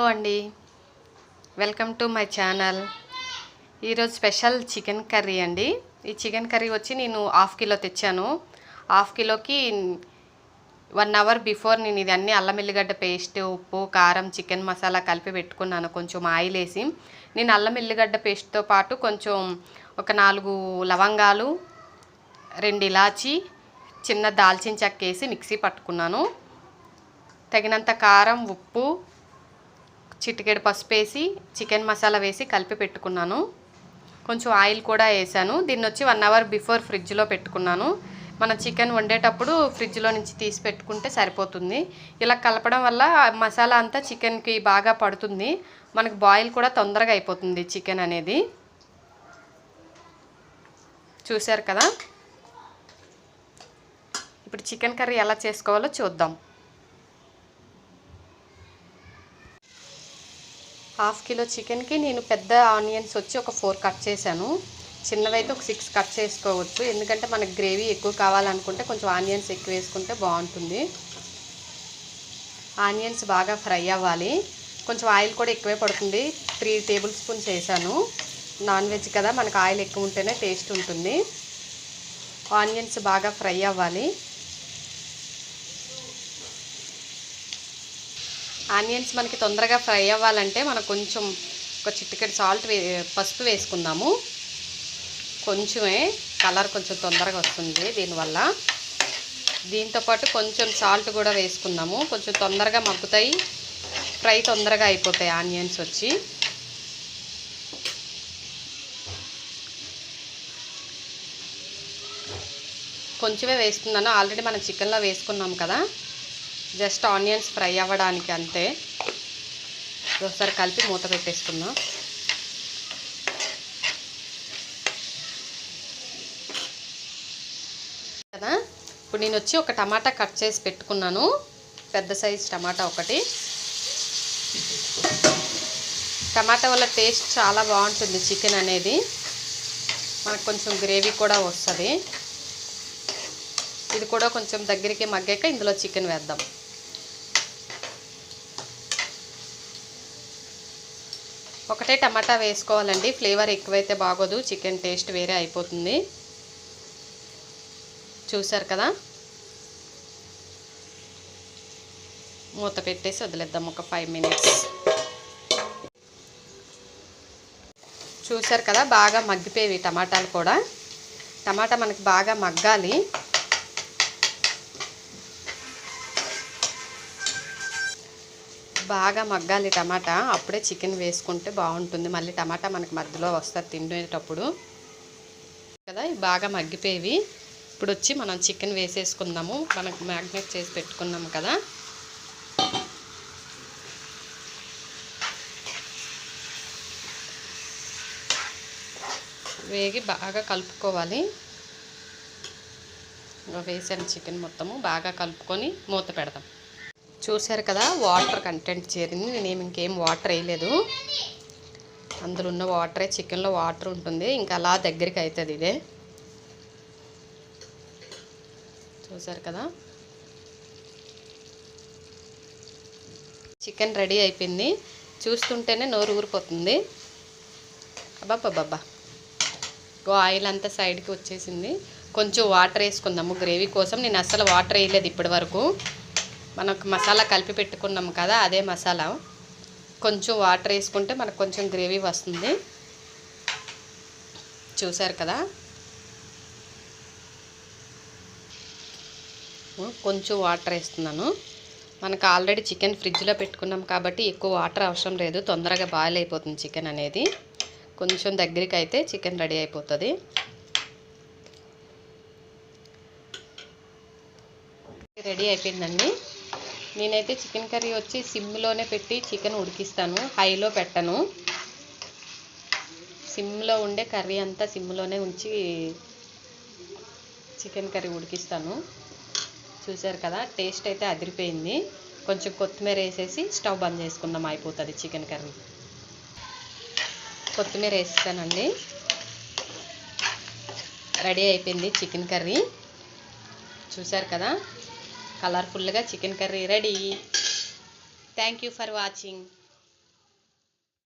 Hello అండి. Welcome to my channel. ఈరోజు special chicken curry అండి. ఈ చికెన్ కర్రీ వచ్చి నేను హాఫ్ కిలో తెచ్చాను. హాఫ్ కిలోకి వన్ అవర్ బిఫోర్ నేను ఇది అన్ని అల్లం ఎల్లిగడ్డ పేస్ట్ ఉప్పు కారం చికెన్ మసాలా కలిపి పెట్టుకున్నాను. కొంచెం ఆయిల్ వేసి నేను అల్లం ఎల్లిగడ్డ పేస్ట్తో పాటు కొంచెం ఒక నాలుగు లవంగాలు రెండు ఇలాచి చిన్న దాల్చిన చెక్క వేసి మిక్సీ పట్టుకున్నాను. తగినంత కారం ఉప్పు చిటికెడు పసుపు వేసి చికెన్ మసాలా వేసి కలిపి పెట్టుకున్నాను. కొంచెం ఆయిల్ కూడా వేసాను. దీన్ని వచ్చి వన్ అవర్ బిఫోర్ ఫ్రిడ్జ్లో పెట్టుకున్నాను. మన చికెన్ వండేటప్పుడు ఫ్రిడ్జ్లో నుంచి తీసి పెట్టుకుంటే సరిపోతుంది. ఇలా కలపడం వల్ల మసాలా అంతా చికెన్కి బాగా పడుతుంది. మనకు బాయిల్ కూడా తొందరగా అయిపోతుంది చికెన్ అనేది. చూశారు కదా? ఇప్పుడు చికెన్ కర్రీ ఎలా చేసుకోవాలో చూద్దాం. హాఫ్ కిలో చికెన్కి నేను పెద్ద ఆనియన్స్ వచ్చి ఒక ఫోర్ కట్ చేశాను. చిన్నవైతే ఒక సిక్స్ కట్ చేసుకోవచ్చు. ఎందుకంటే మనకు గ్రేవీ ఎక్కువ కావాలనుకుంటే కొంచెం ఆనియన్స్ ఎక్కువ వేసుకుంటే బాగుంటుంది. ఆనియన్స్ బాగా ఫ్రై అవ్వాలి. కొంచెం ఆయిల్ కూడా ఎక్కువే పడుతుంది. త్రీ టేబుల్ స్పూన్స్ వేసాను నాన్ వెజ్ కదా మనకు ఆయిల్ ఎక్కువ ఉంటేనే టేస్ట్ ఉంటుంది. ఆనియన్స్ బాగా ఫ్రై అవ్వాలి. ఆనియన్స్ మనకి తొందరగా ఫ్రై అవ్వాలంటే మనం కొంచెం ఒక చిటికెడు సాల్ట్ వే పసుపు వేసుకుందాము. కొంచెమే కలర్ కొంచెం తొందరగా వస్తుంది దీనివల్ల. దీంతోపాటు కొంచెం సాల్ట్ కూడా వేసుకుందాము. కొంచెం తొందరగా మగ్గుతాయి. ఫ్రై తొందరగా అయిపోతాయి ఆనియన్స్ వచ్చి. కొంచెమే వేస్తున్నాను. ఆల్రెడీ మనం చికెన్లో వేసుకున్నాం కదా. జస్ట్ ఆనియన్స్ ఫ్రై అవ్వడానికి అంతే. ఒకసారి కలిపి మూత పెట్టేసుకుందాం. కదా? ఇప్పుడు నేను వచ్చి ఒక టమాటా కట్ చేసి పెట్టుకున్నాను. పెద్ద సైజ్ టమాటా ఒకటి. టమాటా వల్ల టేస్ట్ చాలా బాగుంటుంది చికెన్ అనేది. మనకు కొంచెం గ్రేవీ కూడా వస్తుంది. ఇది కూడా కొంచెం దగ్గరికి మగ్గాక ఇందులో చికెన్ వేద్దాం. ఒకటే టమాటా వేసుకోవాలండి. ఫ్లేవర్ ఎక్కువైతే బాగోదు. చికెన్ టేస్ట్ వేరే అయిపోతుంది. చూసారు కదా? మూత పెట్టేసి వదిలేద్దాం ఒక ఫైవ్ మినిట్స్. చూసారు కదా? బాగా మగ్గిపోయేవి టమాటాలు కూడా. టమాటా మనకి బాగా మగ్గాలి. బాగా మగ్గాలి టమాటా. అప్పుడే చికెన్ వేసుకుంటే బాగుంటుంది. మళ్ళీ టమాటా మనకి మధ్యలో వస్తుంది తిండేటప్పుడు. కదా బాగా మగ్గిపోయేవి. ఇప్పుడు వచ్చి మనం చికెన్ వేసేసుకుందాము. మనకు మ్యాగ్నేట్ చేసి పెట్టుకున్నాము కదా. వేగి బాగా కలుపుకోవాలి. వేసాను చికెన్ మొత్తము. బాగా కలుపుకొని మూత పెడదాం. చూశారు కదా వాటర్ కంటెంట్ చేరింది. నేనేమి ఇంకేం వాటర్ వేయలేదు. అందులో ఉన్న వాటరే చికెన్లో వాటర్ ఉంటుంది. ఇంకా అలా దగ్గరికి అవుతుంది ఇదే. చూసారు కదా. చికెన్ రెడీ అయిపోయింది. చూస్తుంటేనే నోరు ఊరిపోతుంది. అబ్బాబ్బాబ్బా గో ఆయిల్ అంతా సైడ్కి వచ్చేసింది. కొంచెం వాటర్ వేసుకుందాము. గ్రేవీ కోసం. నేను అస్సలు వాటర్ వేయలేదు ఇప్పటి వరకు మనకు మసాలా కలిపి పెట్టుకున్నాం కదా అదే మసాలా. కొంచెం వాటర్ వేసుకుంటే మనకు కొంచెం గ్రేవీ వస్తుంది. చూసారు కదా? కొంచెం వాటర్ వేస్తున్నాను. మనకు ఆల్రెడీ చికెన్ ఫ్రిడ్జ్లో పెట్టుకున్నాం కాబట్టి ఎక్కువ వాటర్ అవసరం లేదు. తొందరగా బాయిల్ అయిపోతుంది చికెన్ అనేది. కొంచెం దగ్గరికి అయితే చికెన్ రెడీ అయిపోతుంది. రెడీ అయిపోయిందండి. నేనైతే చికెన్ కర్రీ వచ్చి సిమ్లోనే పెట్టి చికెన్ ఉడికిస్తాను. హైలో పెట్టను. సిమ్లో ఉండే కర్రీ అంతా సిమ్లోనే ఉంచి చికెన్ కర్రీ ఉడికిస్తాను. చూసారు కదా టేస్ట్ అయితే అదిరిపోయింది. కొంచెం కొత్తిమీర వేసేసి స్టవ్ బంద్ చేసుకుందాం అయిపోతుంది చికెన్ కర్రీ. కొత్తిమీర వేస్తానండి రెడీ అయిపోయింది చికెన్ కర్రీ. చూసారు కదా కలర్ఫుల్గా chicken curry ready. Thank you for watching